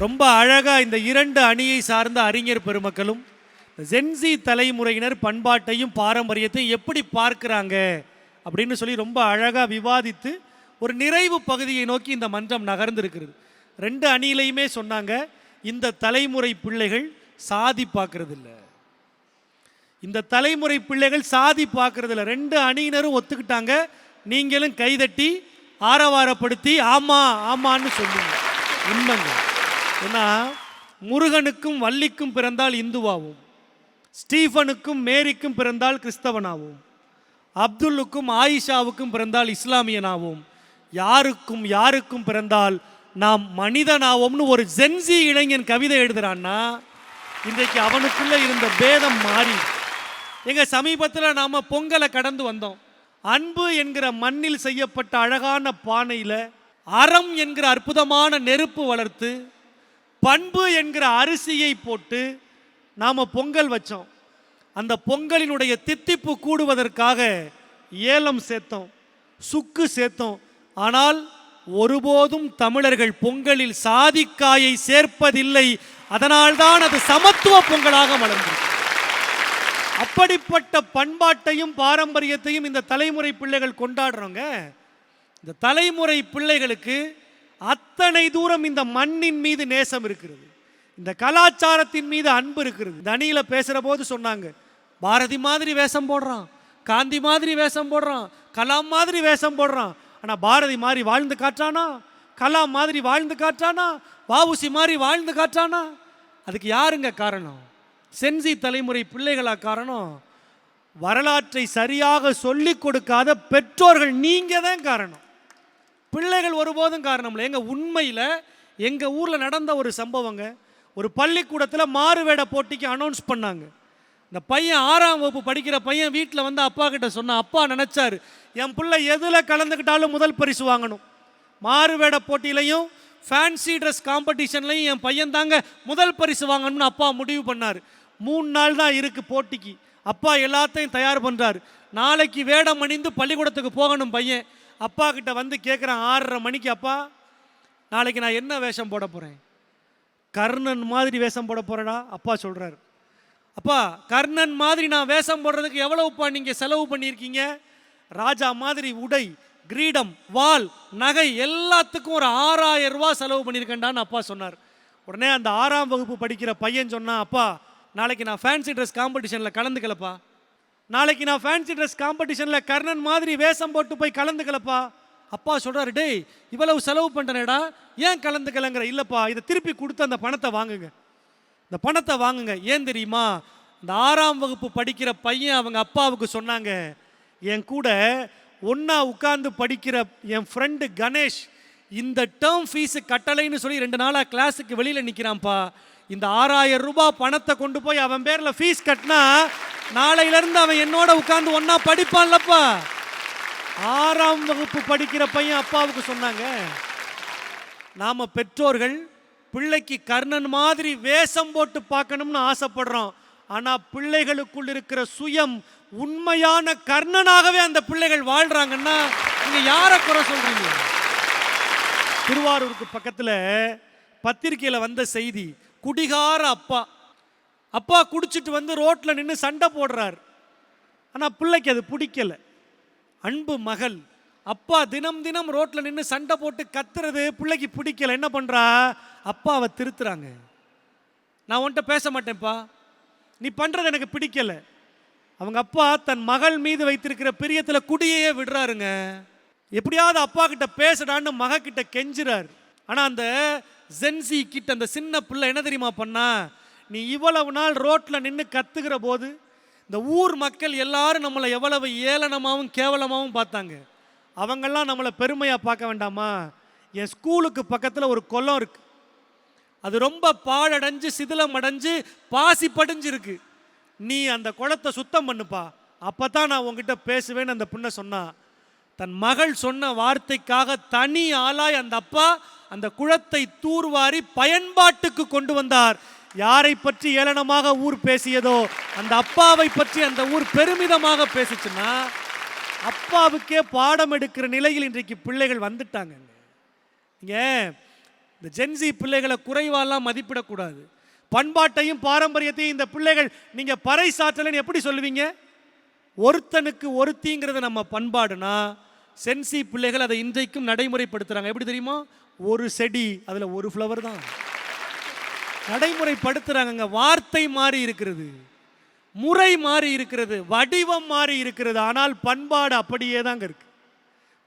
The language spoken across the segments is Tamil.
ரொம்ப அழகாக இந்த இரண்டு அணியை சார்ந்த அறிஞர் பெருமக்களும் ஜென்சி தலைமுறையினர் பண்பாட்டையும் பாரம்பரியத்தையும் எப்படி பார்க்குறாங்க அப்படின்னு சொல்லி ரொம்ப அழகாக விவாதித்து ஒரு நிறைவு பகுதியை நோக்கி இந்த மன்றம் நகர்ந்திருக்கிறது. ரெண்டு அணியிலையுமே சொன்னாங்க இந்த தலைமுறை பிள்ளைகள் சாதி பார்க்கறது இந்த தலைமுறை பிள்ளைகள் சாதி பார்க்கறது ரெண்டு அணியினரும் ஒத்துக்கிட்டாங்க நீங்களும் கைதட்டி ஆரவாரப்படுத்தி ஆமா ஆமான்னு சொல்லுங்க. உண்மைங்க. ஏன்னா முருகனுக்கும் வள்ளிக்கும் பிறந்தால் இந்துவாகும் ஸ்டீஃபனுக்கும் மேரிக்கும் பிறந்தால் கிறிஸ்தவனாகவும் அப்துல்லுக்கும் ஆயிஷாவுக்கும் பிறந்தால் இஸ்லாமியனாகவும் யாருக்கும் யாருக்கும் பிறந்தால் நாம் மனிதனாவோம்னு ஒரு ஜென்சி இளைஞன் கவிதை எழுதுகிறான்னா இன்றைக்கு அவனுக்குள்ளே இருந்த பேதம் மாறி எங்கள் சமீபத்தில் நாம் பொங்கலை கடந்து வந்தோம். அன்பு என்கிற மண்ணில் செய்யப்பட்ட அழகான பானையில் அறம் என்கிற அற்புதமான நெருப்பு வளர்த்து பண்பு என்கிற அரிசியை போட்டு நாம் பொங்கல் வச்சோம். அந்த பொங்கலினுடைய தித்திப்பு கூடுவதற்காக ஏலம் சேர்த்தோம் சுக்கு சேர்த்தோம். ஆனால் ஒருபோதும் தமிழர்கள் பொங்கலில் சாதிக்காயை சேர்ப்பதில்லை. அதனால்தான் அது சமத்துவ பொங்கலாக வளர்ந்தது அப்படிப்பட்ட பண்பாட்டையும் பாரம்பரியத்தையும் இந்த தலைமுறை பிள்ளைகள் கொண்டாடுறோங்க. இந்த தலைமுறை பிள்ளைகளுக்கு அத்தனை தூரம் இந்த மண்ணின் மீது நேசம் இருக்கிறது. இந்த கலாச்சாரத்தின் மீது அன்பு இருக்கிறது. தனியில் பேசுகிற போது சொன்னாங்க பாரதி மாதிரி வேஷம் போடுறான் காந்தி மாதிரி வேஷம் போடுறான் கலாம் மாதிரி வேஷம் போடுறான். ஆனால் பாரதி மாதிரி வாழ்ந்து காற்றானா கலாம் மாதிரி வாழ்ந்து காட்டுறானா? வாவுசி மாதிரி வாழ்ந்து காற்றானா அதுக்கு யாருங்க காரணம்? சென்சி தலைமுறை பிள்ளைகளா காரணம்? வரலாற்றை சரியாக சொல்லிக் கொடுக்காத பெற்றோர்கள் நீங்கள் தான் காரணம். பிள்ளைகள் ஒருபோதும் காரணம் இல்லை. எங்கள் உண்மையில் எங்கள் ஊரில் நடந்த ஒரு சம்பவங்க ஒரு பள்ளிக்கூடத்தில் மாறுவேட போட்டிக்கு அனௌன்ஸ் பண்ணாங்க. இந்த பையன் ஆறாம் வகுப்பு படிக்கிற பையன் வீட்டில் வந்து அப்பா கிட்ட சொன்ன அப்பா நினச்சார் என் பிள்ளை எதில் கலந்துக்கிட்டாலும் முதல் பரிசு வாங்கணும். மாறுவேட போட்டியிலையும் ஃபேன்சி ட்ரெஸ் காம்படிஷன்லையும் என் பையன் தாங்க முதல் பரிசு வாங்கணும்னு அப்பா முடிவு பண்ணார். மூணு நாள் தான் இருக்குது போட்டிக்கு. அப்பா எல்லாத்தையும் தயார் பண்ணுறாரு நாளைக்கு வேடம் அணிந்து பள்ளிக்கூடத்துக்கு போகணும் பையன். அப்பா கிட்ட வந்து கேட்குறேன் ஆறரை மணிக்கு அப்பா நாளைக்கு நான் என்ன வேஷம் போட போகிறேன் கர்ணன் மாதிரி வேஷம் போட போகிறேடா அப்பா சொல்கிறார் அப்பா கர்ணன் மாதிரி நான் வேஷம் போடுறதுக்கு எவ்வளவுப்பா நீங்கள் செலவு பண்ணியிருக்கீங்க? ராஜா மாதிரி உடை கிரீடம் வால் நகை எல்லாத்துக்கும் ஒரு ஆறாயிரம் ரூபா செலவு பண்ணியிருக்கேன்டான்னு அப்பா சொன்னார். உடனே அந்த ஆறாம் வகுப்பு படிக்கிற பையன் சொன்னான் அப்பா நாளைக்கு நான் ஃபேன்சி ட்ரெஸ் காம்படிஷனில் கலந்துக்கலப்பா. நாளைக்கு நான் ஃபேன்சி ட்ரெஸ் காம்படிஷனில் கர்ணன் மாதிரி வேஷம் போட்டு போய் கலந்துக்கலப்பா. அப்பா சொல்கிறாரு டேய் இவ்வளவு செலவு பண்ணுறேடா ஏன் கலந்துக்கலங்கிற? இல்லைப்பா இதை திருப்பி கொடுத்து அந்த பணத்தை வாங்குங்க. இந்த பணத்தை வாங்குங்க. ஏன் தெரியுமா? இந்த ஆறாம் வகுப்பு படிக்கிற பையன் அவங்க அப்பாவுக்கு சொன்னாங்க என் கூட ஒன்றா உட்கார்ந்து படிக்கிற என் ஃப்ரெண்டு கணேஷ் இந்த டேர்ம் ஃபீஸு கட்டளைன்னு சொல்லி ரெண்டு நாளாக கிளாஸுக்கு வெளியில் நிற்கிறான்ப்பா இந்த ஆறாயிரம் ரூபாய் பணத்தை கொண்டு போய் அவன் பேரில் ஃபீஸ் கட்டினா நாளையிலேருந்து அவன் என்னோட உட்கார்ந்து ஒன்றா படிப்பான்லப்பா. ஆறாம் வகுப்பு படிக்கிற பையன் அப்பாவுக்கு சொன்னாங்க நாம பெற்றோர்கள் பிள்ளைக்கு கர்ணன் மாதிரி வேஷம் போட்டு பார்க்கணும்னு ஆசைப்படுறோம். ஆனா பிள்ளைகளுக்குள் இருக்கிற சுயம் உண்மையான கர்ணனாகவே அந்த பிள்ளைகள் வாழ்றாங்கன்னா நீங்க யாரை குறை சொல்றீங்க? திருவாரூருக்கு பக்கத்துல பத்திரிக்கையில வந்த செய்தி குடிகார அப்பா. அப்பா குடிச்சிட்டு வந்து ரோட்டில் நின்று சண்டை போடுறார். ஆனால் பிள்ளைக்கு அது பிடிக்கல. அன்பு மகள். அப்பா தினம் தினம் ரோட்டில் நின்று சண்டை போட்டு கத்துறது பிள்ளைக்கு பிடிக்கல. என்ன பண்ணுறா அப்பாவை திருத்துறாங்க. நான் உன்கிட்ட பேச மாட்டேன்ப்பா. நீ பண்ணுறது எனக்கு பிடிக்கல. அவங்க அப்பா தன் மகள் மீது வைத்திருக்கிற பிரியத்தில் குடியையே விடுறாருங்க. எப்படியாவது அப்பா கிட்ட பேசடான்னு மகக்கிட்ட கெஞ்சுறார். ஆனால் அந்த ஜென்சி கிட்ட அந்த சின்ன பிள்ளை என்ன தெரியுமா பண்ணா? நீ இவ்வளவு நாள் ரோட்டில் நின்று கத்துக்கிற போது இந்த ஊர் மக்கள் எல்லாரும் நம்மளை எவ்வளவு ஏளனமாகவும் கேவலமாகவும் பார்த்தாங்க. அவங்கெல்லாம் நம்மளை பெருமையாக பார்க்க வேண்டாமா? என் ஸ்கூலுக்கு பக்கத்தில் ஒரு குளம் இருக்கு. அது ரொம்ப பாழடைஞ்சு சிதிலம் அடைஞ்சு பாசி படிஞ்சிருக்கு. நீ அந்த குளத்தை சுத்தம் பண்ணுப்பா. அப்போ தான் நான் உங்ககிட்ட பேசுவேன்னு அந்த பொண்ணை சொன்னா. தன் மகள் சொன்ன வார்த்தைக்காக தனி ஆளாய் அந்த அப்பா அந்த குளத்தை தூர்வாரி பயன்பாட்டுக்கு கொண்டு வந்தார். யாரை பற்றி ஏளனமாக ஊர் பேசியதோ அந்த அப்பாவை பற்றி அந்த ஊர் பெருமிதமாக பேசிச்சுன்னா அப்பாவுக்கே பாடம் எடுக்கிற நிலையில் இன்றைக்கு பிள்ளைகள் வந்துட்டாங்க. ஏன் இந்த ஜென்சி பிள்ளைகளை குறைவாலாம் மதிப்பிடக்கூடாது. பண்பாட்டையும் பாரம்பரியத்தையும் இந்த பிள்ளைகள் நீங்கள் பறை சாற்றலைன்னு எப்படி சொல்லுவீங்க? ஒருத்தனுக்கு ஒருத்திங்கிறது நம்ம பண்பாடுனா சென்சி பிள்ளைகள் அதை இன்றைக்கும் நடைமுறைப்படுத்துகிறாங்க எப்படி தெரியுமா? ஒரு செடி அதில் ஒரு ஃப்ளவர் தான். நடைமுறைப்படுத்துறாங்கங்க. வார்த்தை மாறி இருக்கிறது. முறை மாறி இருக்கிறது. வடிவம் மாறி இருக்கிறது. ஆனால் பண்பாடு அப்படியே தாங்க இருக்கு.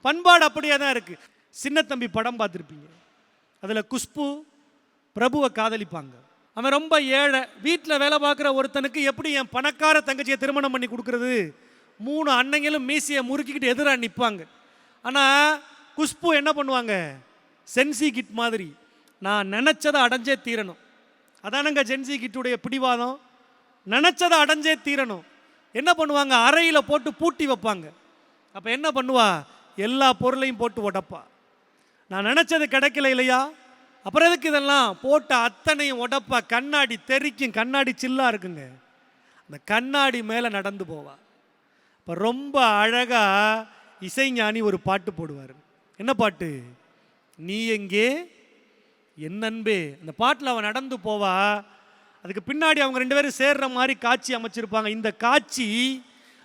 பண்பாடு அப்படியே தான் இருக்கு. சின்ன தம்பி படம் பார்த்துருப்பீங்க. அதில் குஷ்பு பிரபுவை காதலிப்பாங்க. அவன் ரொம்ப ஏழை. வீட்டில் வேலை பார்க்குற ஒருத்தனுக்கு எப்படி என் பணக்கார தங்கச்சியை திருமணம் பண்ணி கொடுக்கறது? மூணு அன்னைங்களும் மீசியை முறுக்கிக்கிட்டு எதிராக நிற்பாங்க ஆனால் குஷ்பு என்ன பண்ணுவாங்க? சென்சி கிட் மாதிரி. நான் நினச்சதை அடைஞ்சே தீரணும். அதானங்க ஜென்சி கிட்டுடைய பிடிவாதம்? நினச்சதை அடைஞ்சே தீரணும். என்ன பண்ணுவாங்க? அறையில் போட்டு பூட்டி வைப்பாங்க. அப்போ என்ன பண்ணுவா? எல்லா பொருளையும் போட்டு உடப்பா. நான் நினச்சது கிடைக்கல இல்லையா? அப்புறம் எதுக்கு இதெல்லாம்? போட்ட அத்தனையும் உடப்பா. கண்ணாடி தெறிக்கும் கண்ணாடி சில்லாக இருக்குங்க. அந்த கண்ணாடி மேலே நடந்து போவா. இப்போ ரொம்ப அழகாக இசைஞானி ஒரு பாட்டு போடுவார். என்ன பாட்டு? நீ எங்கே என் அன்பு அந்த பாட்டில் அவன் நடந்து போவா அதுக்கு பின்னாடி அவங்க ரெண்டு பேரும் சேர்ற மாதிரி காட்சி அமைச்சிருப்பாங்க. இந்த காட்சி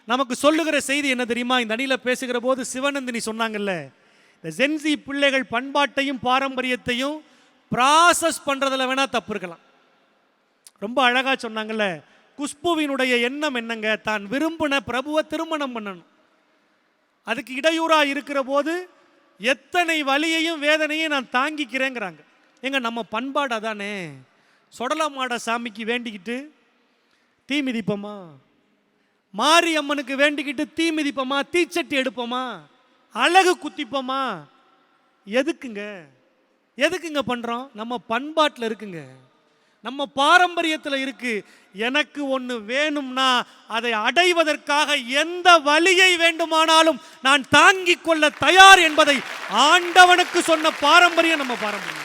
நமக்கு சொல்லுகிற செய்தி என்ன தெரியுமா? இந்த அணியில் பேசுகிற போது சிவநந்தினி சொன்னாங்கல்ல இந்த ஜென்சி பிள்ளைகள் பண்பாட்டையும் பாரம்பரியத்தையும் ப்ராசஸ் பண்ணுறதுல வேணால் தப்பு இருக்கலாம். ரொம்ப அழகாக சொன்னாங்கல்ல குஷ்புவினுடைய எண்ணம் என்னங்க? தான் விரும்பின பிரபுவை திருமணம் பண்ணணும். அதுக்கு இடையூறாக இருக்கிற போது எத்தனை வழியையும் வேதனையும் நான் தாங்கிக்கிறேங்கிறாங்க. எங்க நம்ம பண்பாடு அதானே சொடலமாட சாமிக்கு வேண்டிக்கிட்டு தீ மிதிப்போமா? மாரியம்மனுக்கு வேண்டிக்கிட்டு தீ மிதிப்போமா? தீச்சட்டி எடுப்போமா? அழகு குத்திப்போமா? எதுக்குங்க? எதுக்குங்க பண்ணுறோம் நம்ம பண்பாட்டில் இருக்குங்க. நம்ம பாரம்பரியத்தில் இருக்கு. எனக்கு ஒன்று வேணும்னா அதை அடைவதற்காக எந்த வழியை வேண்டுமானாலும் நான் தாங்கிக் கொள்ள தயார் என்பதை ஆண்டவனுக்கு சொன்ன பாரம்பரியம் நம்ம பாரம்பரியம்.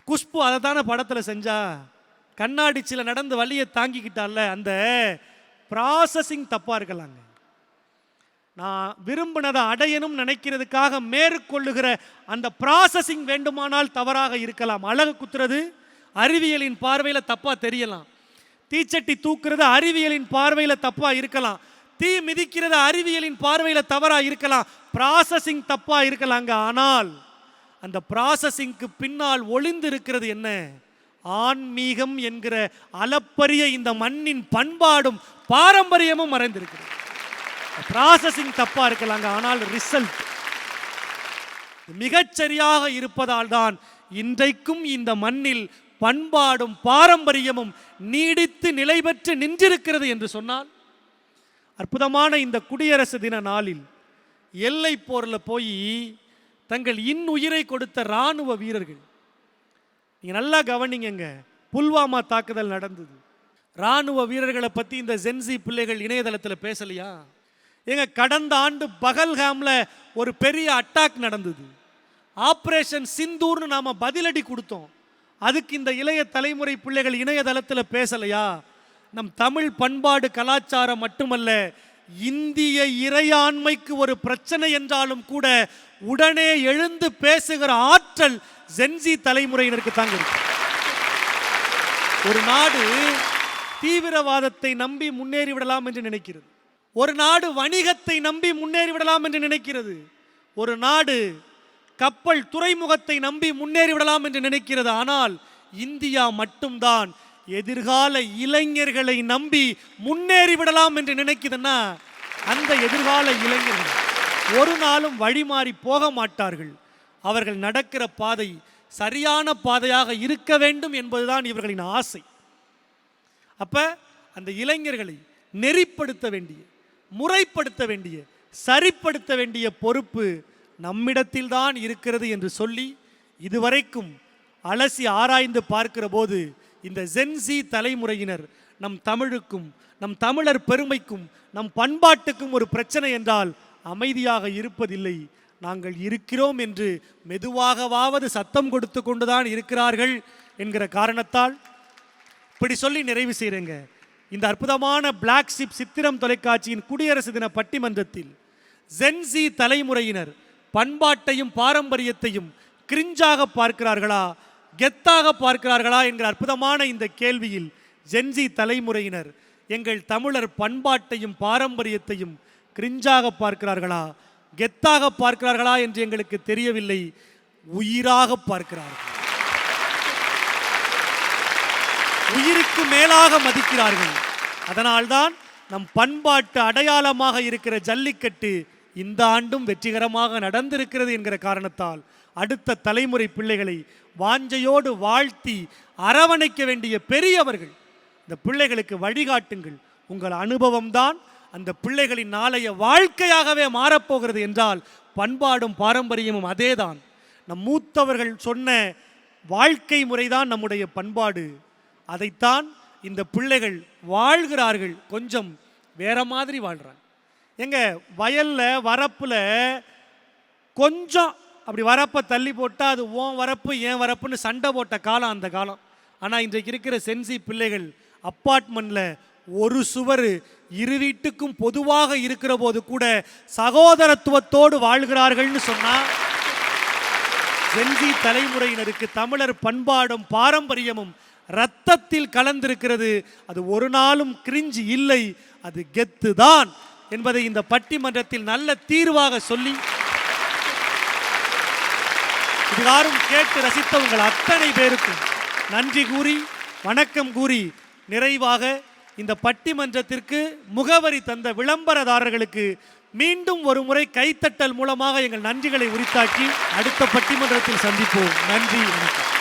குஷ்பு அதை தானே படத்தில் செஞ்சா? கண்ணாடி சில நடந்து வழியை தாங்கிக்கிட்டால அந்த ப்ராசஸிங் தப்பாக இருக்கலாங்க. நான் விரும்பினதை அடையணும் நினைக்கிறதுக்காக மேற்கொள்ளுகிற அந்த ப்ராசஸிங் வேண்டுமானால் தவறாக இருக்கலாம். அழகு குத்துறது அறிவியலின் பார்வையில் தப்பாக தெரியலாம். தீச்சட்டி தூக்குறது அறிவியலின் பார்வையில் தப்பாக இருக்கலாம். தீ மிதிக்கிறது அறிவியலின் பார்வையில் தவறாக இருக்கலாம். ப்ராசஸிங் தப்பாக இருக்கலாங்க. ஆனால் அந்த ப்ராசஸிங்க்கு பின்னால் ஒளிந்து இருக்கிறது என்ன? ஆன்மீகம் என்கிற அளப்பரிய இந்த மண்ணின் பண்பாடும் பாரம்பரியமும் மறைந்திருக்கிறது. ப்ராசஸிங் தப்பாக இருக்கலாங்க ஆனால் ரிசல்ட் மிகச்சரியாக இருப்பதால் தான் இன்றைக்கும் இந்த மண்ணில் பண்பாடும் பாரம்பரியமும் நீடித்து நிலை பெற்று நின்றிருக்கிறது என்று சொன்னால் அற்புதமான இந்த குடியரசு தின நாளில் எல்லை போரில் போய் தங்கள் இன் உயிரை கொடுத்த இராணுவ வீரர்கள். நீங்கள் நல்லா கவனிங்கங்க. புல்வாமா தாக்குதல் நடந்தது. ராணுவ வீரர்களை பற்றி இந்த ஜென்சி பிள்ளைகள் இணையதளத்தில் பேசலையா? ஏங்க கடந்த ஆண்டு பகல்காமில் ஒரு பெரிய அட்டாக் நடந்தது. ஆப்ரேஷன் சிந்தூர்னு நாம் பதிலடி கொடுத்தோம். அதுக்கு இந்த இளைய தலைமுறை பிள்ளைகள் இணையதளத்தில் பேசலையா? நம் தமிழ் பண்பாடு கலாச்சாரம் மட்டுமல்ல இந்திய இறையாண்மைக்கு ஒரு பிரச்சனை என்றாலும் கூட உடனே எழுந்து பேசுகிற ஆற்றல் ஜென்சி தலைமுறையினருக்கு தாங்க இருக்கு. ஒரு நாடு தீவிரவாதத்தை நம்பி முன்னேறி விடலாம் என்று நினைக்கிறது. ஒரு நாடு வணிகத்தை நம்பி முன்னேறி விடலாம் என்று நினைக்கிறது. ஒரு நாடு கப்பல் துறைமுகத்தை நம்பி முன்னேறி விடலாம் என்று நினைக்கிறது. ஆனால் இந்தியா மட்டும்தான் எதிர்கால இளைஞர்களை நம்பி முன்னேறி விடலாம் என்று நினைக்குதுன்னா அந்த எதிர்கால இளைஞர்கள் ஒரு நாளும் வழிமாறி போக மாட்டார்கள். அவர்கள் நடக்கிற பாதை சரியான பாதையாக இருக்க வேண்டும் என்பதுதான் இவர்களின் ஆசை. அப்ப அந்த இளைஞர்களை நெறிப்படுத்த வேண்டிய முறைப்படுத்த வேண்டிய சரிப்படுத்த வேண்டிய பொறுப்பு நம்மிடத்தில் தான் இருக்கிறது என்று சொல்லி இதுவரைக்கும் அலசி ஆராய்ந்து பார்க்கிற போது இந்த ஜென்சி தலைமுறையினர் நம் தமிழுக்கும் நம் தமிழர் பெருமைக்கும் நம் பண்பாட்டுக்கும் ஒரு பிரச்சனை என்றால் அமைதியாக இருப்பதில்லை. நாங்கள் இருக்கிறோம் என்று மெதுவாகவாவது சத்தம் கொடுத்து கொண்டுதான் இருக்கிறார்கள் என்கிற காரணத்தால் இப்படி சொல்லி நிறைவு செய்கிறேங்க இந்த அற்புதமான பிளாக் ஷிப் சித்திரம் தொலைக்காட்சியின் குடியரசு தின பட்டிமன்றத்தில் ஜென்சி தலைமுறையினர் பண்பாட்டையும் பாரம்பரியத்தையும் கிரிஞ்சாக பார்க்கிறார்களா? கெத்தாக பார்க்கிறார்களா என்கிற அற்புதமான இந்த கேள்வியில் ஜென்சி தலைமுறையினர் எங்கள் தமிழர் பண்பாட்டையும் பாரம்பரியத்தையும் கிரிஞ்சாக பார்க்கிறார்களா? கெத்தாக பார்க்கிறார்களா என்று எங்களுக்கு தெரியவில்லை. உயிராக பார்க்கிறார்கள். உயிருக்கு மேலாக மதிக்கிறார்கள். அதனால்தான் நம் பண்பாட்டு அடையாளமாக இருக்கிற ஜல்லிக்கட்டு இந்த ஆண்டும் வெற்றிகரமாக நடந்திருக்கிறது என்கிற காரணத்தால் அடுத்த தலைமுறை பிள்ளைகளை வாஞ்சையோடு வாழ்த்தி அரவணைக்க வேண்டிய பெரியவர்கள் இந்த பிள்ளைகளுக்கு வழிகாட்டுங்கள். உங்கள் அனுபவம்தான் அந்த பிள்ளைகளின் நாளைய வாழ்க்கையாகவே மாறப்போகிறது என்றால் பண்பாடும் பாரம்பரியமும் அதேதான். நம் மூத்தவர்கள் சொன்ன வாழ்க்கை முறைதான் நம்முடைய பண்பாடு. அதைத்தான் இந்த பிள்ளைகள் வாழ்கிறார்கள். கொஞ்சம் வேற மாதிரி வாழ்கிறாங்க எங்க வயலில் வரப்பில் கொஞ்சம் அப்படி வரப்பை தள்ளி போட்டால் அது ஓன் வரப்பு ஏன் வரப்புன்னு சண்டை போட்ட காலம் அந்த காலம். ஆனால் இன்றைக்கு இருக்கிற சென்சி பிள்ளைகள் அப்பார்ட்மெண்ட்டில் ஒரு சுவர் இரு வீட்டுக்கும் பொதுவாக இருக்கிற போது கூட சகோதரத்துவத்தோடு வாழ்கிறார்கள்னு சொன்னால் சென்சி தலைமுறையினருக்கு தமிழர் பண்பாடும் பாரம்பரியமும் ரத்தத்தில் கலந்திருக்கிறது. அது ஒரு நாளும் கிரிஞ்சு இல்லை அது கெத்து தான் என்பதை இந்த பட்டிமன்றத்தில் நல்ல தீர்வாக சொல்லி யாரும் கேட்டு ரசித்த உங்கள் அத்தனை பேருக்கும் நன்றி கூறி வணக்கம் கூறி நிறைவாக இந்த பட்டிமன்றத்திற்கு முகவரி தந்த விளம்பரதாரர்களுக்கு மீண்டும் ஒரு முறை கைத்தட்டல் மூலமாக எங்கள் நன்றிகளை உரித்தாக்கி அடுத்த பட்டிமன்றத்தில் சந்திப்போம். நன்றி வணக்கம்.